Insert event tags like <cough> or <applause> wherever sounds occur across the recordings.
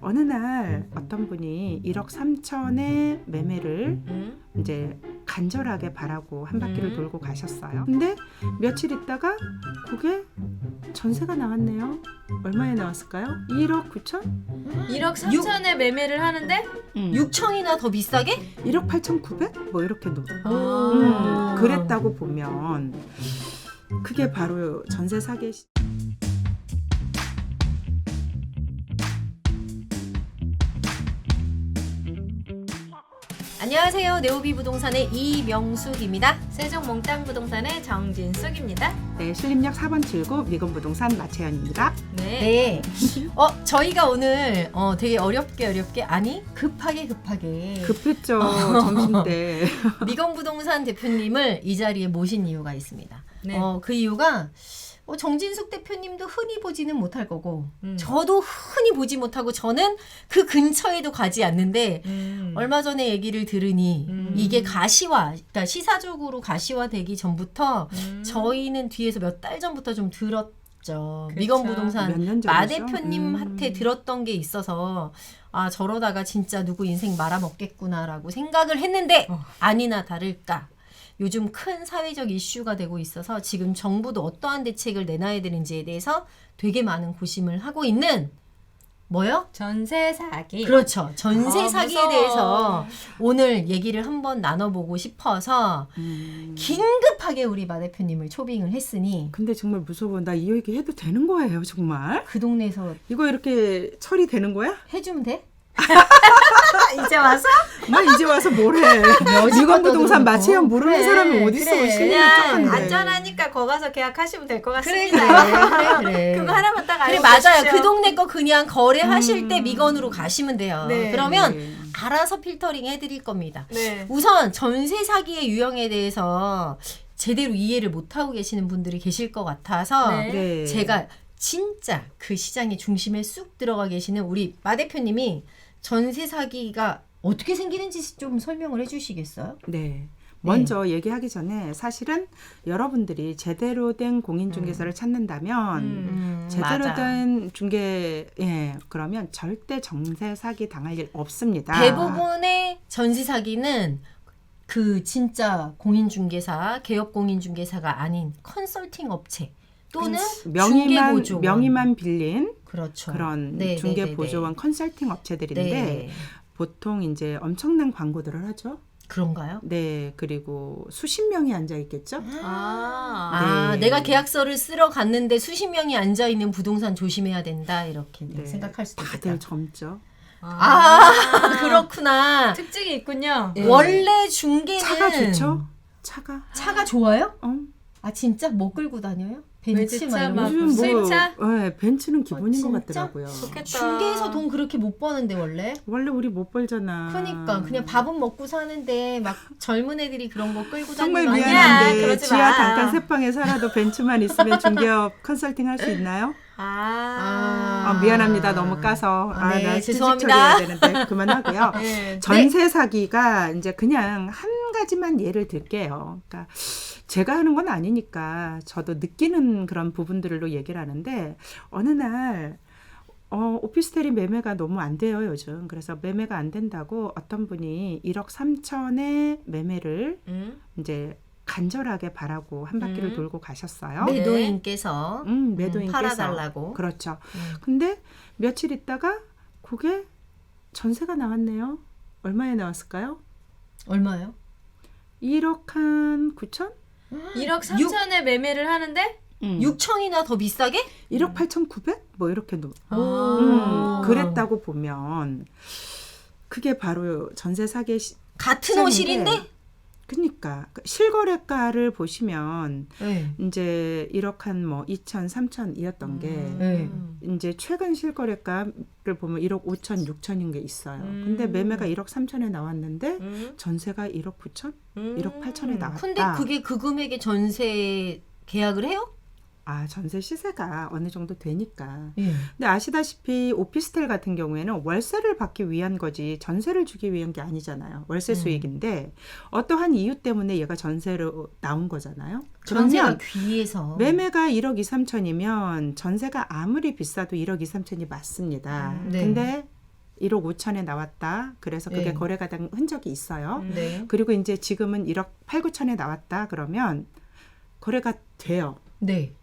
어느 날 어떤 분이 1억 3천의 매매를 음? 이제 간절하게 바라고 한 바퀴를 음. 돌고 가셨어요. 근데 며칠 있다가 그게 전세가 나왔네요. 얼마에 나왔을까요? 1억 9천? 1억 3천에 매매를 하는데 음. 6천이나 더 비싸게? 1억 8천 9백? 뭐 이렇게 놓. 오. 음, 그랬다고 보면 그게 바로 전세 사기 시- 안녕하세요. 네오비 부동산의 이명숙입니다. 세종 몽땅 부동산의 정진숙입니다. 네, 신림역 4번 79 미건 부동산 마채연입니다. 네. 네. 어, 저희가 오늘 어, 되게 어렵게 어렵게 아니 급하게 급하게 급했죠 점심 때. <laughs> 미건 부동산 대표님을 이 자리에 모신 이유가 있습니다. 네. 어, 그 이유가 어, 정진숙 대표님도 흔히 보지는 못할 거고 음. 저도 흔히 보지 못하고 저는 그 근처에도 가지 않는데 음. 얼마 전에 얘기를 들으니 음. 이게 가시화, 그러니까 시사적으로 가시화되기 전부터 음. 저희는 뒤에서 몇 달 전부터 좀 들었 죠. 그쵸. 미건 부동산 마? 대표님한테 음. 들었던 게 있어서 아 저러다가 진짜 누구 인생 말아먹겠구나라고 생각을 했는데 어. 아니나 다를까 요즘 큰 사회적 이슈가 되고 있어서 지금 정부도 어떠한 대책을 내놔야 되는지에 대해서 되게 많은 고심을 하고 있는 뭐요? 전세 사기. 그렇죠. 전세 아, 사기에. 대해서 오늘 얘기를 한번 나눠보고 싶어서 음. 긴급하게 우리 마 대표님을 초빙을 했으니 근데 정말 무서워. 나 이 얘기 해도 되는 거예요, 정말? 그 동네에서 이거 이렇게 처리되는 거야? 해주면 돼? <laughs> 이제 와서 나 이제 와서 뭘 해? 미건 부동산 마채연 모르는 그래, 사람이 어디 있어? 그래. 그냥. 안전하니까 거 가서 계약하시면 될것 그래 같습니다. 그래 그래 그래. <laughs> 그거 하나만 딱 그래 알고 맞아요. 가십시오. 그 동네 거 그냥 거래하실 때 음. 미건으로 가시면 돼요. 네. 그러면 네. 알아서 필터링 해드릴 겁니다. 네. 우선 전세 사기의 유형에 대해서 제대로 이해를 못 하고 계시는 분들이 계실 것 같아서 네. 네. 제가 진짜 그 시장의 중심에 쑥 들어가 계시는 우리 마 대표님이 전세 사기가 어떻게 생기는지 좀 설명을 해주시겠어요? 네. 먼저 얘기하기 전에 사실은 여러분들이 제대로 된 공인중개사를 찾는다면 음. 제대로 맞아. 된 중개 예 그러면 절대 정세 사기 당할 일 없습니다. 대부분의 전세 사기는 그 진짜 공인중개사, 개업 공인중개사가 아닌 컨설팅 업체 또는 명의만. 명의만 빌린 그렇죠. 그런 네, 중개 네, 네, 보조원 컨설팅 네. 업체들인데 네. 보통 이제 엄청난 광고들을 하죠. 그런가요? 네 그리고 수십 명이 앉아 있겠죠. 아. 아, 네. 내가 계약서를 쓰러 갔는데 수십 명이 앉아 있는 부동산 조심해야 된다 이렇게 네. 생각할 수도 있겠다. 다들 젊죠. 아, <laughs> 그렇구나. 특징이 있군요. 네. 원래 중개는 차가 좋죠. 차가. 차가 좋아요? 어? 아 진짜 뭐 끌고 다녀요? 벤츠 막. 요즘 뭐 수입차? 네, 벤츠는 기본인 것 진짜? 같더라고요. 좋겠다. 중개에서 돈 그렇게 못 버는데 원래? 원래 우리 못 벌잖아. 그러니까 그냥 밥은 먹고 사는데 막 젊은 애들이 그런 거 끌고 정말 다니는 거 아니야? 미안한데 그러지 지하 마. 단칸 세 방에 살아도 벤츠만 있으면 중개업 <laughs> 컨설팅 할 수 있나요? 아. 아, 미안합니다. 너무 까서. 아, 네, 나 죄송합니다. 처리해야 되는데 그만하고요. <laughs> 네. 전세 사기가 이제 그냥 한 가지만 예를 들게요. 그러니까 제가 하는 건 아니니까 저도 느끼는 그런 부분들로 얘기를 하는데 어느 날 어, 오피스텔이 매매가 너무 안 돼요, 요즘. 그래서 매매가 안 된다고 어떤 분이 1억 3천의 매매를 음. 이제 간절하게 바라고 한 바퀴를 음. 돌고 가셨어요. 네. 매도인께서 음, 매도인께서 팔아달라고. 그렇죠. 음. 근데 며칠 있다가 그게 전세가 나왔네요. 얼마에 나왔을까요? 얼마요? 1억 한 9천? 1억 3천에 매매를 하는데 음. 6천이나 더 비싸게? 1억 8천 9백? 뭐 이렇게 놓. 아. 음, 그랬다고 보면 그게 바로 전세 사기 시, 같은 시장인데 호실인데? 그러니까 그 실거래가를 보시면 네. 이제 1억 한 뭐 2천, 3천이었던 게 네. 이제 최근 실거래가를 보면 1억 5천, 6천인 게 있어요. 음. 근데 매매가 1억 3천에 나왔는데 음. 전세가 1억 9천, 음. 1억 8천에 나왔다. 근데 그게 그 금액의 전세 계약을 해요? 아 전세 시세가 어느 정도 되니까. 예. 근데 아시다시피 오피스텔 같은 경우에는 월세를 받기 위한 거지 전세를 주기 위한 게 아니잖아요. 월세 음. 수익인데 어떠한 이유 때문에 얘가 전세로 나온 거잖아요. 전세가 그러면 귀해서. 매매가 1억 2, 3천이면 전세가 아무리 비싸도 1억 2, 3천이 맞습니다. 음, 네. 근데 1억 5천에 나왔다. 그래서 그게 네. 거래가 된 흔적이 있어요. 음. 네. 그리고 이제 지금은 1억 8, 9천에 나왔다. 그러면 거래가 돼요. 네.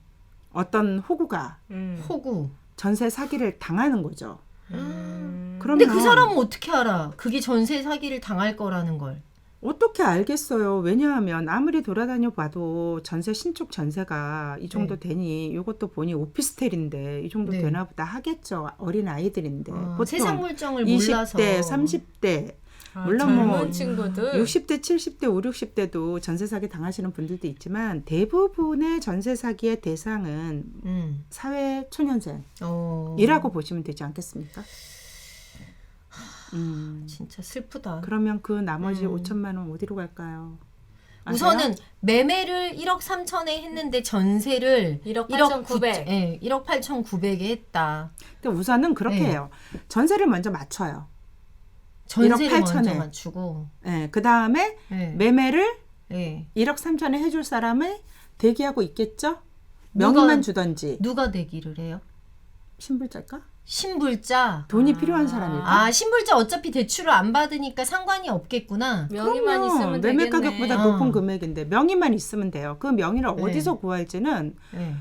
어떤 호구가 음. 호구. 전세 사기를 당하는 거죠. 음. 그러면 근데 그 사람은 어떻게 알아? 그게 전세 사기를 당할 거라는 걸. 어떻게 알겠어요? 왜냐하면 아무리 돌아다녀 봐도 전세 신축 전세가 이 정도 되니 이것도 보니 오피스텔인데 이 정도 네. 되나 보다 하겠죠. 어린 아이들인데 어, 보통 세상 물정을 20대, 몰라서. 30대, 아, 물론 뭐 친구들 60대, 70대, 5, 60대도 전세 사기 당하시는 분들도 있지만 대부분의 전세 사기의 대상은 음. 사회 초년생이라고 어. 보시면 되지 않겠습니까? 음, 진짜 슬프다. 그러면 그 나머지 음. 5천만 원 어디로 갈까요? 아세요? 우선은 매매를 1억 3천에 했는데 전세를 1억 1억 8,900. 예, 1억 8천 9백에 했다. 근데 우선은 그렇게 네. 해요. 전세를 먼저 맞춰요. 전세를 1억 8천에. 먼저 맞추고. 예, 그 다음에 예. 매매를 예. 1억 3천에 해줄 사람을 대기하고 있겠죠? 누가- 명의만 주던지 누가 대기를 해요? 신불자일까? 신불자. 돈이 아. 필요한 사람일까? 아, 신불자 어차피 대출을 안 받으니까 상관이 없겠구나. 명의만 그럼요. 있으면 매매 되겠네. 가격보다 어. 높은 금액인데 명의만 있으면 돼요. 그 명의를 네. 어디서 구할지는 예.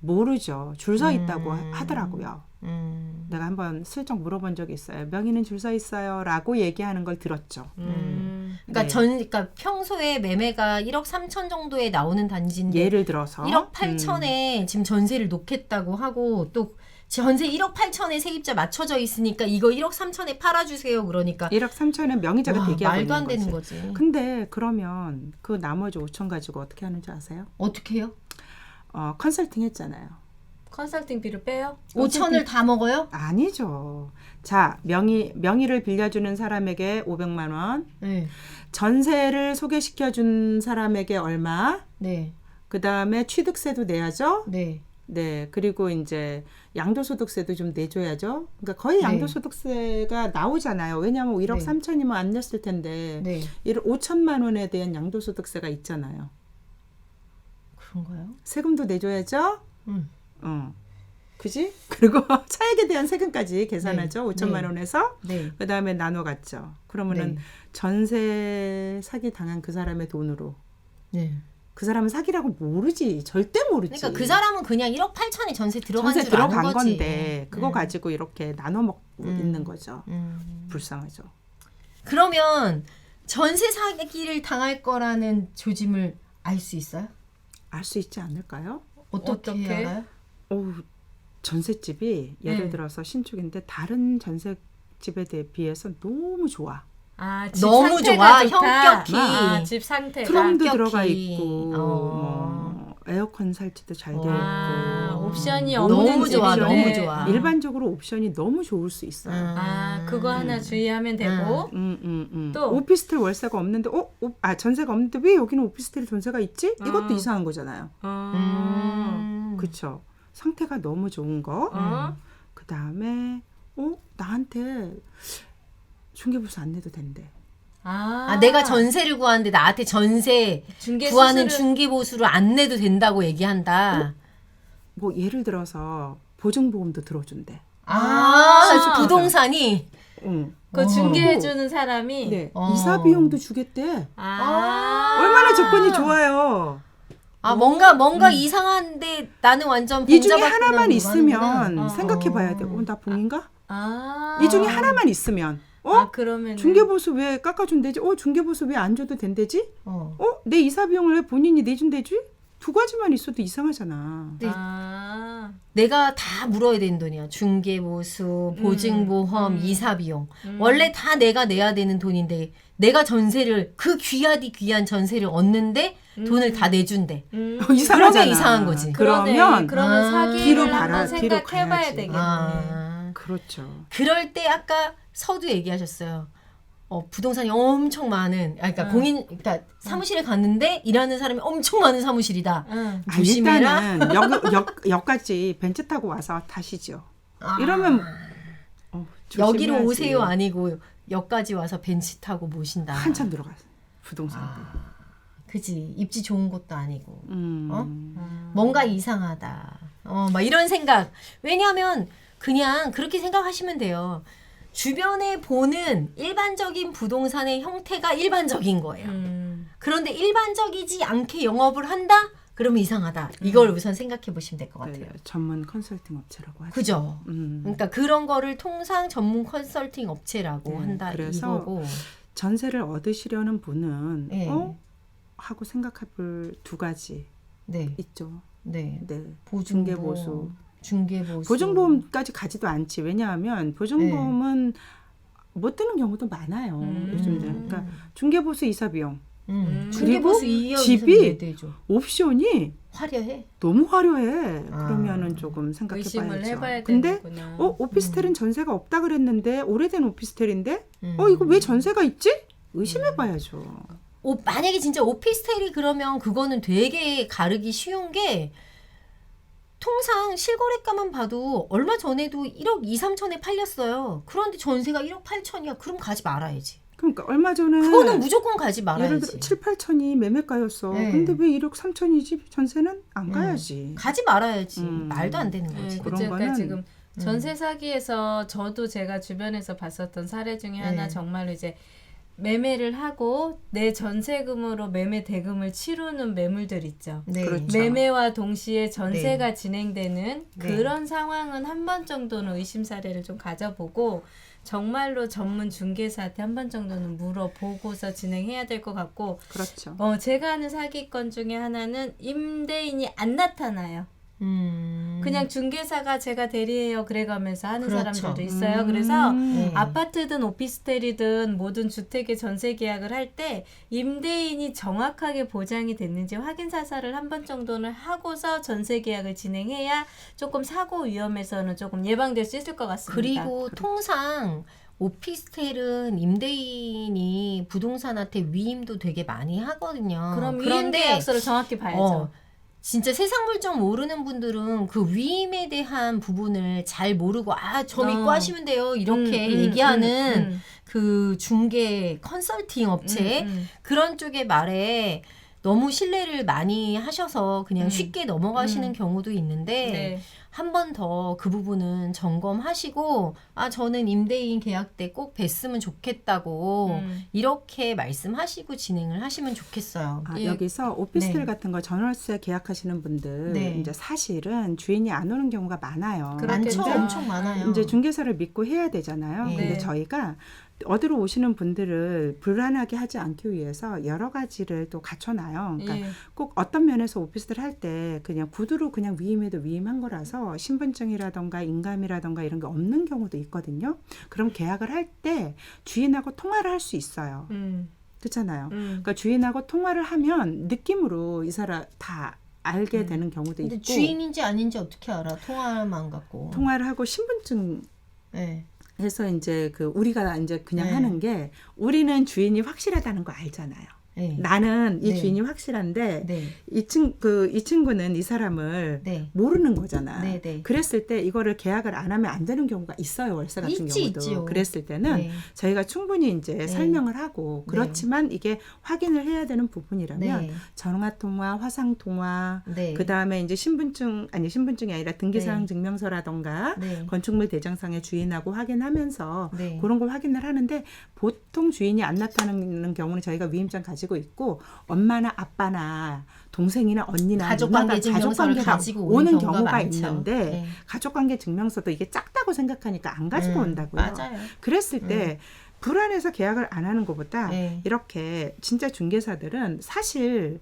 모르죠. 줄 서 있다고 음. 하더라고요. 음. 내가 한번 슬쩍 물어본 적이 있어요. 명의는 줄 서 있어요라고 얘기하는 걸 들었죠. 음. 그러니까 네. 전 그러니까 평소에 매매가 1억 3천 정도에 나오는 단지인데 예를 들어서 1억 음. 8천에 지금 전세를 놓겠다고 하고 또 전세 1억 8천에 세입자 맞춰져 있으니까 이거 1억 3천에 팔아주세요. 그러니까 1억 3천에 명의자가 와, 대기하고 말도 있는 안 되는 거지. 거지. 근데 그러면 그 나머지 5천 가지고 어떻게 하는지 아세요? 어떻게 해요? 어, 컨설팅 했잖아요. 컨설팅비를 빼요? 5천을 다 먹어요? 아니죠. 자, 명의 명의를 빌려주는 사람에게 500만 원, 네. 전세를 소개시켜 준 사람에게 얼마, 네. 그 다음에 취득세도 내야죠. 네. 네, 그리고 이제 양도소득세도 좀 내줘야죠. 그러니까 거의 네. 양도소득세가 나오잖아요. 왜냐하면 1억 네. 3천이면 안 냈을 텐데 네. 1억 5천만 원에 대한 양도소득세가 있잖아요. 그런가요? 세금도 내줘야죠. 음. 어, 그지? 그리고 <laughs> 차액에 대한 세금까지 계산하죠. 네. 5천만 네. 원에서 네. 그 다음에 나눠 갔죠. 그러면은 네. 전세 사기 당한 그 사람의 돈으로 네. 그 사람은 사기라고 모르지. 절대 모르지. 그러니까 그 사람은 그냥 1억 8천에 전세 들어간 전세 들어간 거지. 건데 그거 음. 가지고 이렇게 나눠 먹고 음. 있는 거죠. 음. 불쌍하죠. 그러면 전세 사기를 당할 거라는 조짐을 알 수 있어요? 알 수 있지 않을까요? 어떻게, 어떻게? 알아요? 오, 전셋집이 예를 네. 들어서 신축인데 다른 전셋집에 대해 비해서 너무 좋아. 아, 집 너무 상태가 좋아, 좋다. 형격히. 아, 집 상태가. 트럼도. 들어가 있고 어. 뭐 에어컨 설치도 잘돼 있고 아, 옵션이 너무 없는 좋아. 너무 좋아. 일반적으로 옵션이 너무 좋을 수 있어요. 아, 그거 하나 주의하면 되고. 음, 음, 음. 또? 오피스텔 월세가 없는데 어, 오- 아 전세가 없는데 왜 여기는 오피스텔 전세가 있지? 이것도 음. 이상한 거잖아요. 어. 음. 그렇죠. 상태가 너무 좋은 거. 어? 그 다음에 어 나한테 중개부서 안 내도 된대. 아, 아, 내가 전세를 구하는데 나한테 전세 중개 구하는 수수료- 중개보수를 안 내도 된다고 얘기한다. 뭐 예를 들어서 보증보험도 들어준대. 아, 아. 부동산이 응. 그 어. 중개해 주는 사람이 네. 어. 이사 비용도 주겠대. 아. 얼마나 조건이 좋아요. 아 뭔가 뭔가 이상한데 나는 완전 이 중에 하나만 뭐 있으면 하는구나. 어. 생각해봐야 돼. 어, 나 봉인가? 아. 이 중에 하나만 있으면 어? 아, 그러면 중개보수 왜 깎아준대지? 어 중개보수 왜 안 줘도 된대지? 어. 어 내 이사 비용을 왜 본인이 내준대지? 두 가지만 있어도 이상하잖아. 네. 아. 내가 다 물어야 되는 돈이야. 중개보수, 보증보험, 음. 이사비용. 음. 원래 다 내가 내야 되는 돈인데 내가 전세를 그 귀하디 귀한 전세를 얻는데 돈을 다 내준대. 음. 어, <laughs> 이상하잖아. 그러면 이상한 거지. 그러네. 그러면 그러면 아. 사기를 뒤로 한번 뒤로 생각해봐야 가야지. 되겠네. 아. 그렇죠. 그럴 때 아까 서두 얘기하셨어요. 어, 부동산이 엄청 많은, 아, 그러니까 응. 공인, 그러니까 사무실에 갔는데 일하는 사람이 엄청 많은 사무실이다. 응. 아, 조심해라. 일단은 역, 역, 역까지 벤츠 타고 와서 타시죠. 아, 이러면 어, 여기로. 오세요 아니고 역까지 와서 벤치 타고 모신다. 한참 들어갔어. 부동산. 아, 그지 입지 좋은 곳도 아니고 음. 어? 뭔가 이상하다. 어, 막 이런 생각. 왜냐하면 그냥 그렇게 생각하시면 돼요. 주변에 보는 일반적인 부동산의 형태가 일반적인 거예요. 음. 그런데 일반적이지 않게 영업을 한다? 그러면 이상하다. 이걸 우선 생각해 보시면 될 것 같아요. 네, 전문 컨설팅 업체라고 하죠. 그죠? 음. 그러니까 그런 거를 통상 전문 컨설팅 업체라고 네, 한다 그래서 이거고. 전세를 얻으시려는 분은 네. 어? 하고 생각해 볼 두 가지 네. 있죠. 네. 네. 보증보험, 중개보수. 중개보수. 보증보험까지 가지도 않지. 왜냐하면 보증보험은 못 드는 경우도 많아요. 음. 요즘은. 그러니까 중개보수 이사 비용, 음. 음. 그리고 이어 집이 되죠. 옵션이 화려해. 너무 화려해. 아. 그러면은 조금 생각해 의심을 봐야죠. 해봐야 근데 되는구나. 어, 오피스텔은 전세가 없다 그랬는데 오래된 오피스텔인데 음. 어, 이거 왜 전세가 있지? 의심해 봐야죠. 오, 만약에 진짜 오피스텔이 그러면 그거는 되게 가르기 쉬운 게 통상 실거래가만 봐도 얼마 전에도 1억 2, 3천에 팔렸어요. 그런데 전세가 1억 8천이야. 그럼 가지 말아야지. 그러니까 얼마 전에 그거는 무조건 가지 예를 말아야지. 들어 7, 8천이 매매가였어. 네. 근데 왜 1억 3천이지? 전세는 안 음. 가야지. 가지 말아야지. 음. 말도 안 되는 네, 거지. 그런 그러니까 거는- 지금 전세 사기에서 저도 제가 주변에서 봤었던 사례 중에 하나 네. 정말로 이제 매매를 하고 내 전세금으로 매매 대금을 치르는 매물들 있죠. 네. 그렇죠. 매매와 동시에 전세가 진행되는 네. 그런 상황은 한 번 정도는 의심 사례를 좀 가져보고 정말로 전문 중개사한테 한 번 정도는 물어보고서 진행해야 될 것 같고 그렇죠. 어 제가 아는 사기건 중에 하나는 임대인이 안 나타나요. 음. 그냥 중개사가 제가 대리해요 그래가면서 하는 그렇죠. 사람들도 있어요. 그래서 음. 네. 아파트든 오피스텔이든 모든 주택의 전세 계약을 할 때 임대인이 정확하게 보장이 됐는지 확인 사살을 한 번 정도는 하고서 전세 계약을 진행해야 조금 사고 위험에서는 조금 예방될 수 있을 것 같습니다. 그리고 통상 오피스텔은 임대인이 부동산한테 위임도 되게 많이 하거든요. 그럼 위임 그런데 계약서를 정확히 봐야죠. 어, 진짜 세상 물정 모르는 분들은 그 위임에 대한 부분을 잘 모르고 아저 믿고 어. 하시면 돼요 이렇게 음, 음, 얘기하는 음, 그 중개 컨설팅 업체 음, 음. 그런 쪽의 말에 너무 신뢰를 많이 하셔서 그냥 음. 쉽게 넘어가시는 음. 경우도 있는데 네. 한 번 더 그 부분은 점검하시고 아 저는 임대인 계약 때 꼭 뵀으면 좋겠다고 음. 이렇게 말씀하시고 진행을 하시면 좋겠어요. 아, 예. 여기서 오피스텔 네. 같은 거 전월세 계약하시는 분들 네. 이제 사실은 주인이 안 오는 경우가 많아요. 그렇겠죠. 엄청 많아요. 이제 중개사를 믿고 해야 되잖아요. 네. 근데 저희가 어디로 오시는 분들을 불안하게 하지 않기 위해서 여러 가지를 또 갖춰놔요. 그러니까 예. 꼭 어떤 면에서 오피스텔 할때 그냥 구두로 그냥 위임해도 위임한 거라서 신분증이라던가 인감이라던가 이런 게 없는 경우도 있거든요. 그럼 계약을 할 때 주인하고 통화를 할 수 있어요. 음. 그렇잖아요. 음. 그러니까 주인하고 통화를 하면 느낌으로 이 사람 다 알게 되는 경우도 있고 주인인지 아닌지 어떻게 알아? 통화만 갖고. 통화를 하고 신분증 네. 해서 이제 그 우리가 이제 그냥 네. 하는 게 우리는 주인이 확실하다는 거 알잖아요. 네. 나는 이 네. 주인이 확실한데 네. 이친그 이 친구는 이 사람을 네. 모르는 거잖아. 네, 네. 그랬을 때 이거를 계약을 안 하면 안 되는 경우가 있어요. 월세 같은 있지, 경우도. 있지요. 그랬을 때는 네. 저희가 충분히 이제 설명을 하고 네. 그렇지만 이게 확인을 해야 되는 부분이라면 네. 전화 통화, 화상 통화, 네. 그 다음에 이제 신분증 아니 신분증이 아니라 등기 사항 네. 증명서라던가 네. 건축물 대장상의 주인하고 확인하면서 네. 그런 걸 확인을 하는데 보통 주인이 안 나타나는 경우는 저희가 위임장 가지고 있고 엄마나 아빠나 동생이나 언니나 가족관계 가족관계가 가지고 오는 경우가, 많죠. 있는데 네. 가족관계 증명서도 이게 작다고 생각하니까 안 가지고 음, 온다고요. 맞아요. 그랬을 때 불안해서 계약을 안 하는 것보다 네. 이렇게 진짜 중개사들은 사실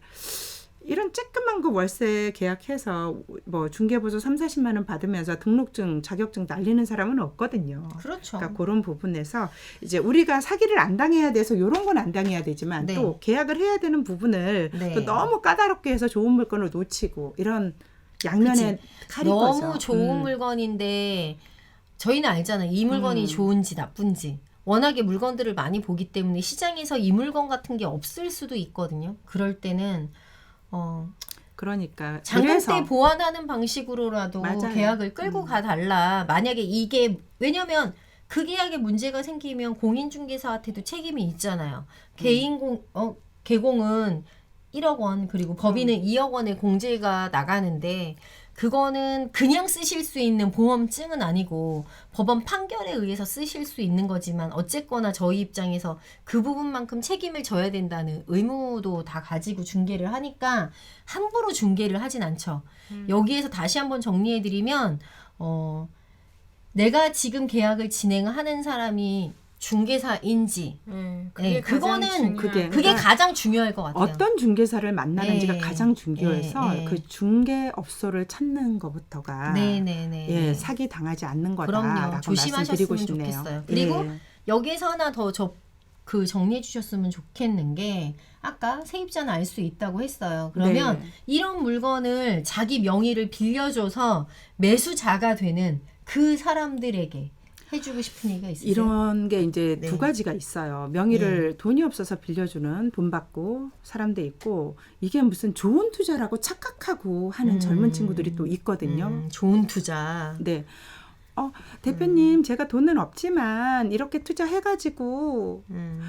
이런 쬐끄만 그 월세 계약해서 뭐 중개보수 3, 40만 원 받으면서 등록증, 자격증 날리는 사람은 없거든요. 그렇죠. 그러니까 그런 부분에서 이제 우리가 사기를 안 당해야 돼서 이런 건 안 당해야 되지만 네. 또 계약을 해야 되는 부분을 네. 또 너무 까다롭게 해서 좋은 물건을 놓치고 이런 양면의 칼이 너무 거죠. 좋은 음. 물건인데 저희는 알잖아요. 이 물건이 음. 좋은지 나쁜지. 워낙에 물건들을 많이 보기 때문에 시장에서 이 물건 같은 게 없을 수도 있거든요. 그럴 때는 어, 그러니까 그래서 때 보완하는 방식으로라도 맞아요. 계약을 끌고 음. 가달라. 만약에 이게 왜냐면 그 계약에 문제가 생기면 공인중개사한테도 책임이 있잖아요. 개인 공 어, 개공은 1억 원 그리고 법인은 2억 원의 공제가 나가는데 그거는 그냥 쓰실 수 있는 보험증은 아니고 법원 판결에 의해서 쓰실 수 있는 거지만 어쨌거나 저희 입장에서 그 부분만큼 책임을 져야 된다는 의무도 다 가지고 중개를 하니까 함부로 중개를 하진 않죠. 여기에서 다시 한번 정리해 드리면 어 내가 지금 계약을 진행하는 사람이 중개사인지 음, 네, 가장 그거는 중요한 그게- 그게 그러니까 가장 중요할 것 같아요. 어떤 중개사를 만나는지가 네. 가장 중요해서 네, 네. 그 중개업소를 찾는 것부터가 네네네. 예, 사기 당하지 않는 거다라고 그럼요. 조심하셨으면. 좋겠어요. 그리고 예. 여기에서 하나 더 저 그 정리해 주셨으면 좋겠는 게 아까 세입자는 알 수 있다고 했어요. 그러면 네. 이런 물건을 자기 명의를 빌려줘서 매수자가 되는 그 사람들에게 해주고 싶은 얘기가 있으세요? 이런 게 이제 네. 두 가지가 있어요. 명의를 돈이 없어서 빌려주는 돈 받고 사람도 있고 이게 무슨 좋은 투자라고 착각하고 하는 음. 젊은 친구들이 또 있거든요. 음, 좋은 투자. 네. 어, 음. 대표님, 제가 돈은 없지만 이렇게 투자해가지고 음.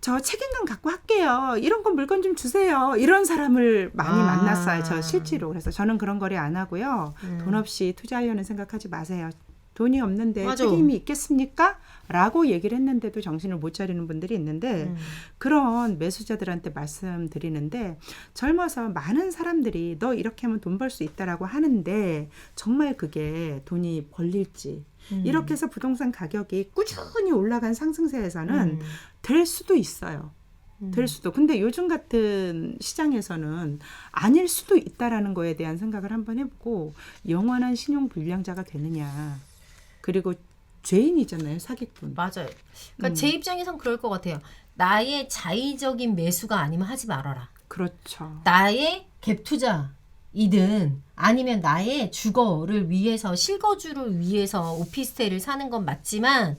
저 책임감 갖고 할게요. 이런 거 물건 좀 주세요. 이런 사람을 많이 아. 만났어요. 저 실제로. 그래서 저는 그런 거래 안 하고요. 음. 돈 없이 투자하려는 생각하지 마세요. 돈이 없는데 맞아. 책임이 있겠습니까? 라고 얘기를 했는데도 정신을 못 차리는 분들이 있는데 음. 그런 매수자들한테 말씀드리는데 젊어서 많은 사람들이 너 이렇게 하면 돈 벌 수 있다라고 하는데 정말 그게 돈이 벌릴지 음. 이렇게 해서 부동산 가격이 꾸준히 올라간 상승세에서는 음. 될 수도 있어요. 음. 될 수도. 근데 요즘 같은 시장에서는 아닐 수도 있다라는 거에 대한 생각을 한번 해보고 영원한 신용 불량자가 되느냐. 그리고 죄인이잖아요, 사기꾼. 맞아요. 그러니까 음. 제 입장에선 그럴 것 같아요. 나의 자의적인 매수가 아니면 하지 말아라. 그렇죠. 나의 갭 투자이든 아니면 나의 주거를 위해서 실거주를 위해서 오피스텔을 사는 건 맞지만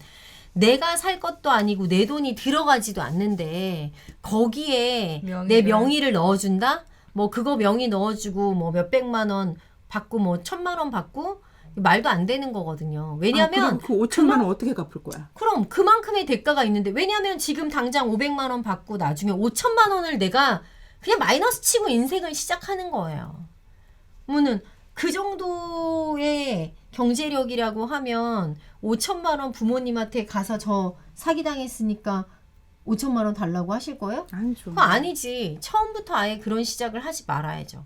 내가 살 것도 아니고 내 돈이 들어가지도 않는데 거기에 내 명의를. 명의를 넣어준다? 뭐 그거 명의 넣어주고 뭐 몇백만 원 받고 뭐 천만 원 받고 말도 안 되는 거거든요. 왜냐하면 아, 그럼 그 5천만 원 어떻게 갚을 거야? 그럼 그만큼의 대가가 있는데 왜냐하면 지금 당장 500만 원 받고 나중에 5천만 원을 내가 그냥 마이너스 치고 인생을 시작하는 거예요. 그러면은 그 정도의 경제력이라고 하면 5천만 원 부모님한테 가서 저 사기 당했으니까 5천만 원 달라고 하실 거예요? 아니죠. 그거 아니지. 처음부터 아예 그런 시작을 하지 말아야죠.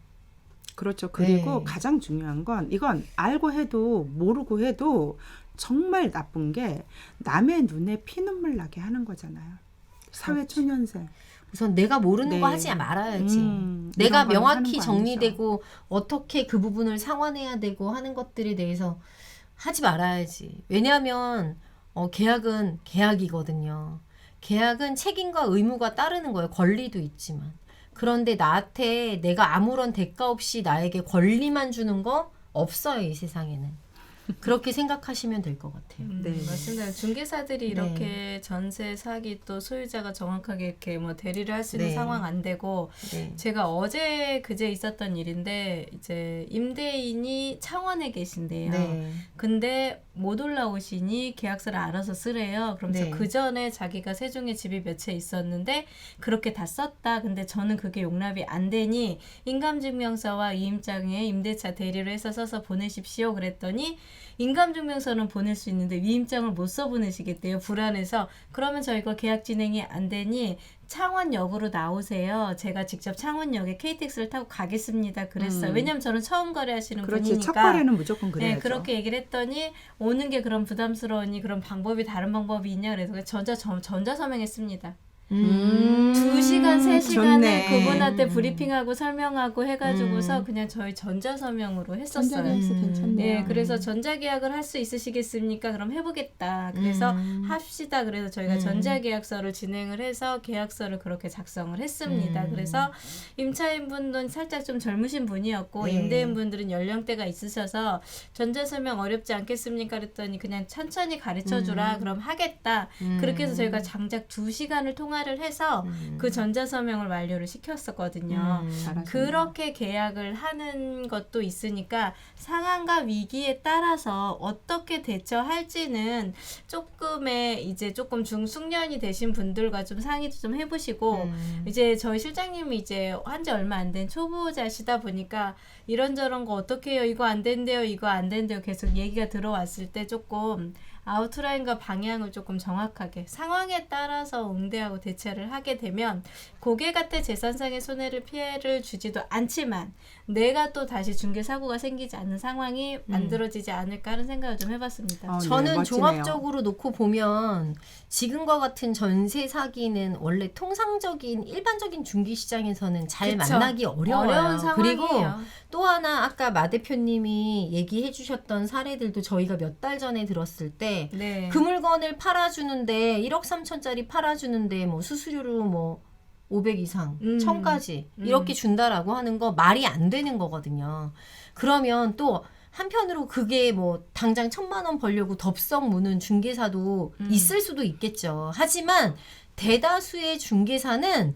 그렇죠. 그리고 네. 가장 중요한 건 이건 알고 해도 모르고 해도 정말 나쁜 게 남의 눈에 피눈물 나게 하는 거잖아요. 사회 초년생. 우선 내가 모르는 네. 거 하지 말아야지. 음, 내가 명확히 정리되고 어떻게 그 부분을 상환해야 되고 하는 것들에 대해서 하지 말아야지. 왜냐하면 어, 계약은 계약이거든요. 계약은 책임과 의무가 따르는 거예요. 권리도 있지만. 그런데 나한테 내가 아무런 대가 없이 나에게 권리만 주는 거 없어요, 이 세상에는. 그렇게 생각하시면 될 것 같아요. 음, 네. 맞습니다. 중개사들이 네. 이렇게 전세 사기 또 소유자가 정확하게 이렇게 뭐 대리를 할 수 있는 네. 상황 안 되고 네. 제가 어제 그제 있었던 일인데 이제 임대인이 창원에 계신데요. 네. 근데 못 올라오시니 계약서를 알아서 쓰래요. 그러면서 네. 그 전에 자기가 세종에 집이 몇 채 있었는데 그렇게 다 썼다. 근데 저는 그게 용납이 안 되니 인감증명서와 위임장에 임대차 대리를 해서 써서 보내십시오. 그랬더니 인감증명서는 보낼 수 있는데 위임장을 못 써 보내시겠대요. 불안해서 그러면 저희가 계약 진행이 안 되니 창원역으로 나오세요. 제가 직접 창원역에 KTX를 타고 가겠습니다. 그랬어요. 음. 왜냐면 저는 처음 거래하시는 그렇지. 분이니까. 첫 거래는 무조건 그래야죠. 네, 그렇게 얘기를 했더니 오는 게 그럼 부담스러우니 그런 방법이 다른 방법이 있냐 그래서 전자 전- 전자 서명했습니다. 음. 두 시간 세 시간을 좋네. 그분한테 브리핑하고 설명하고 해가지고서 음. 그냥 저희 전자서명으로 했었어요. 전자계약서 음. 괜찮네요. 네, 그래서 전자계약을 할 수 있으시겠습니까? 그럼 해보겠다. 그래서 음. 합시다. 그래서 저희가 음. 전자계약서를 진행을 해서 계약서를 그렇게 작성을 했습니다. 음. 그래서 임차인 분은 살짝 좀 젊으신 분이었고 네. 임대인 분들은 연령대가 있으셔서 전자서명 어렵지 않겠습니까? 그랬더니 그냥 천천히 가르쳐주라. 음. 그럼 하겠다. 음. 그렇게 해서 저희가 장작 두 시간을 통 화를 해서 음. 그 전자서명을 완료를 시켰었거든요. 음. 그렇게 계약을 하는 것도 있으니까 상황과 위기에 따라서 어떻게 대처할지는 조금의 이제 조금 중숙년이 되신 분들과 좀 상의도 좀 해보시고 음. 이제 저희 실장님이 이제 한 지 얼마 안 된 초보자시다 보니까 이런저런 거 어떻게 해요 이거 안 된대요 이거 안 된대요 계속 얘기가 들어왔을 때 조금 아웃라인과 방향을 조금 정확하게 상황에 따라서 응대하고 대처를 하게 되면 고객한테 재산상의 손해를 피해를 주지도 않지만 내가 또 다시 중개 사고가 생기지 않는 상황이 만들어지지 않을까 하는 생각을 좀 해봤습니다. 어, 네, 저는 멋지네요. 종합적으로 놓고 보면 지금과 같은 전세 사기는 원래 통상적인 일반적인 중개 시장에서는 잘 그쵸. 만나기 어려워요. 어려운 상황이에요. 그리고 또 하나 아까 마 대표님이 얘기해 주셨던 사례들도 저희가 몇 달 전에 들었을 때 네. 그 물건을 팔아주는데 1억 3천짜리 팔아주는데 뭐 수수료로 뭐 500 이상, 음. 1000까지 음. 이렇게 준다라고 하는 거 말이 안 되는 거거든요. 그러면 또 한편으로 그게 뭐 당장 천만 원 벌려고 덥석 무는 중개사도 음. 있을 수도 있겠죠. 하지만 대다수의 중개사는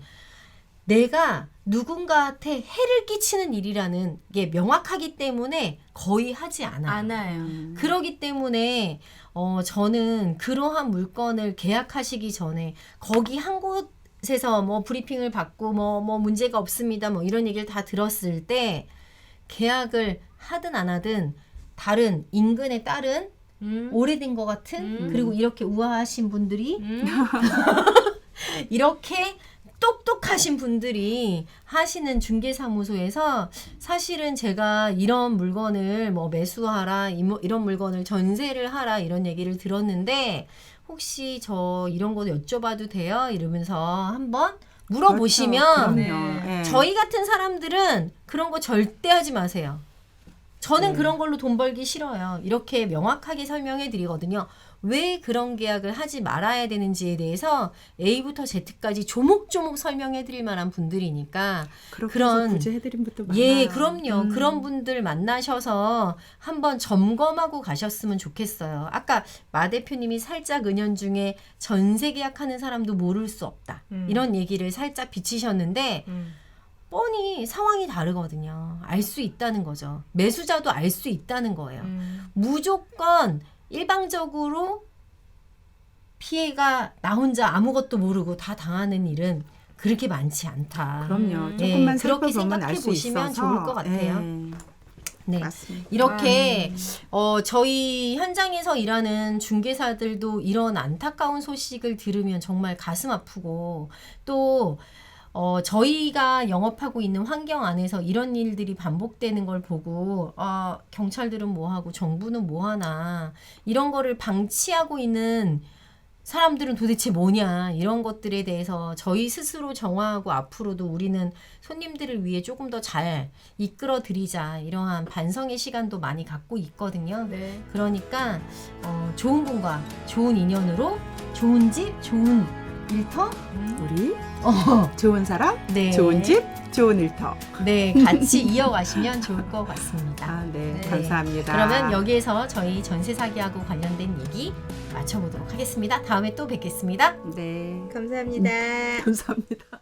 내가 누군가한테 해를 끼치는 일이라는 게 명확하기 때문에 거의 하지 않아요. 안아요. 음. 그러기 때문에 어 저는 그러한 물건을 계약하시기 전에 거기 한 곳 에서 뭐 브리핑을 받고 뭐뭐 문제가 없습니다 뭐 이런 얘기를 다 들었을 때 계약을 하든 안 하든 다른 인근에 따른 음. 오래된 것 같은 음. 그리고 이렇게 우아하신 분들이 음. <laughs> 이렇게 똑똑하신 분들이 하시는 중개사무소에서 사실은 제가 이런 물건을 뭐 매수하라 이런 물건을 전세를 하라 이런 얘기를 들었는데 혹시 저 이런 거 여쭤봐도 돼요 이러면서 한번 물어보시면 그렇죠. 그럼요. 네. 예. 저희 같은 사람들은 그런 거 절대 하지 마세요. 저는 네. 그런 걸로 돈 벌기 싫어요. 이렇게 명확하게 설명해 드리거든요. 왜 그런 계약을 하지 말아야 되는지에 대해서 A부터 Z까지 조목조목 설명해 드릴 만한 분들이니까 그런- 구제해드린 분도 많아요. 예, 그럼요. 음. 그런 분들 만나셔서 한번 점검하고 가셨으면 좋겠어요. 아까 마 대표님이 살짝 은연중에 전세 계약하는 사람도 모를 수 없다. 음. 이런 얘기를 살짝 비치셨는데 음. 뻔히 상황이 다르거든요. 알 수 있다는 거죠. 매수자도 알 수 있다는 거예요. 음. 무조건 일방적으로 피해가 나 혼자 아무것도 모르고 다 당하는 일은 그렇게 많지 않다. 그럼요. 음. 조금만 예, 그렇게 생각해 보시면 있어서 좋을 것 같아요. 예, 네. 맞습니다. 이렇게 음. 어, 저희 현장에서 일하는 중개사들도 이런 안타까운 소식을 들으면 정말 가슴 아프고 또 어, 저희가 영업하고 있는 환경 안에서 이런 일들이 반복되는 걸 보고 아, 경찰들은 뭐 하고 정부는 뭐 하나 이런 거를 방치하고 있는 사람들은 도대체 뭐냐 이런 것들에 대해서 저희 스스로 정화하고 앞으로도 우리는 손님들을 위해 조금 더 잘 이끌어 드리자 이러한 반성의 시간도 많이 갖고 있거든요. 네. 그러니까 어, 좋은 분과 좋은 인연으로 좋은 집, 좋은 일터, 음. 우리 어, 좋은 사람, 네, 좋은 집, 좋은 일터. 네 같이 <laughs> 이어가시면 좋을 것 같습니다. 아, 네, 네. 감사합니다. 그러면 여기에서 저희 전세 사기하고 관련된 얘기 마쳐보도록 하겠습니다. 다음에 또 뵙겠습니다. 네, 감사합니다. <laughs> 감사합니다.